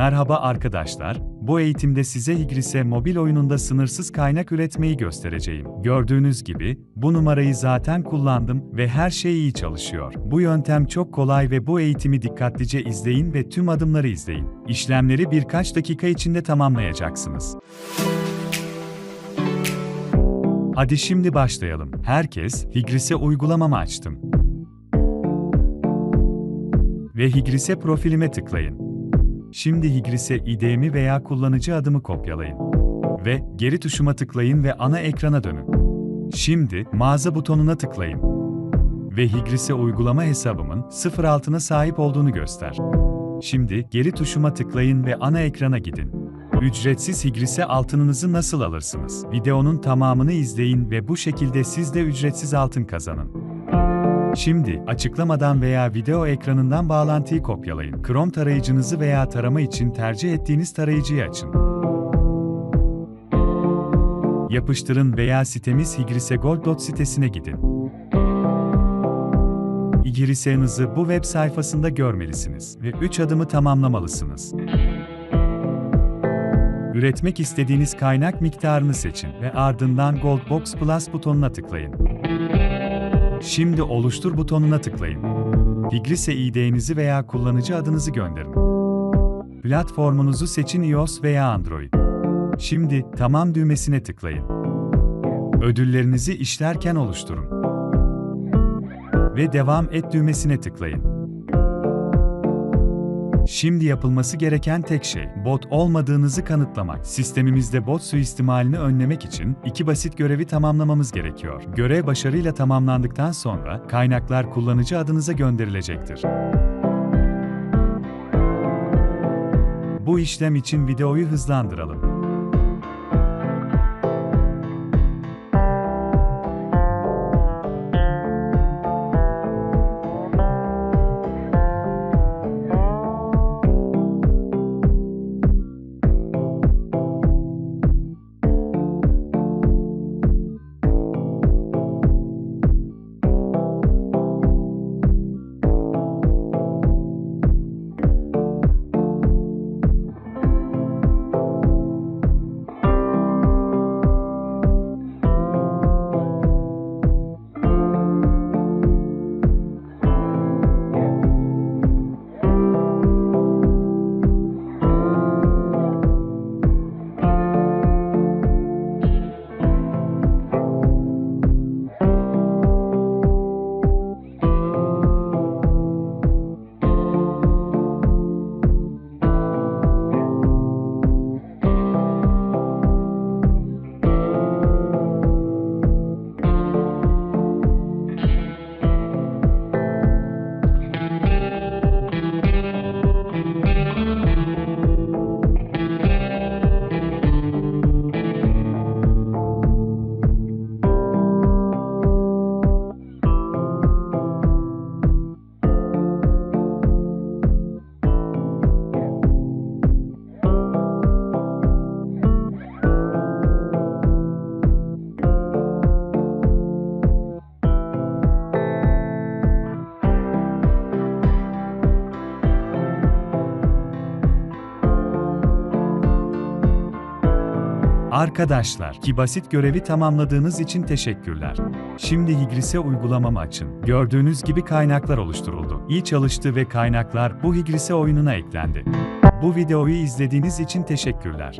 Merhaba arkadaşlar, bu eğitimde size Higrise mobil oyununda sınırsız kaynak üretmeyi göstereceğim. Gördüğünüz gibi, bu numarayı zaten kullandım ve her şey iyi çalışıyor. Bu yöntem çok kolay ve bu eğitimi dikkatlice izleyin ve tüm adımları izleyin. İşlemleri birkaç dakika içinde tamamlayacaksınız. Hadi şimdi başlayalım. Herkes, Higrise uygulamamı açtım. Ve Higrise profilime tıklayın. Şimdi Higrise ID'mi veya kullanıcı adımı kopyalayın. Ve geri tuşuma tıklayın ve ana ekrana dönün. Şimdi mağaza butonuna tıklayın. Ve Higrise uygulama hesabımın 06'na sahip olduğunu göster. Şimdi geri tuşuma tıklayın ve ana ekrana gidin. Ücretsiz Higrise altınınızı nasıl alırsınız? Videonun tamamını izleyin ve bu şekilde siz de ücretsiz altın kazanın. Şimdi, açıklamadan veya video ekranından bağlantıyı kopyalayın. Chrome tarayıcınızı veya tarama için tercih ettiğiniz tarayıcıyı açın. Yapıştırın veya sitemiz higrisegold sitesine gidin. İgrisenizi bu web sayfasında görmelisiniz ve 3 adımı tamamlamalısınız. Üretmek istediğiniz kaynak miktarını seçin ve ardından Goldbox Plus butonuna tıklayın. Şimdi oluştur butonuna tıklayın. Tigrise ID'nizi veya kullanıcı adınızı gönderin. Platformunuzu seçin iOS veya Android. Şimdi tamam düğmesine tıklayın. Ödüllerinizi işlerken oluşturun. Ve devam et düğmesine tıklayın. Şimdi yapılması gereken tek şey, bot olmadığınızı kanıtlamak. Sistemimizde bot suistimalini önlemek için iki basit görevi tamamlamamız gerekiyor. Görev başarıyla tamamlandıktan sonra kaynaklar kullanıcı adınıza gönderilecektir. Bu işlem için videoyu hızlandıralım. Arkadaşlar, ki basit görevi tamamladığınız için teşekkürler. Şimdi Higrise uygulamamı açın. Gördüğünüz gibi kaynaklar oluşturuldu. İyi çalıştı ve kaynaklar bu Higrise oyununa eklendi. Bu videoyu izlediğiniz için teşekkürler.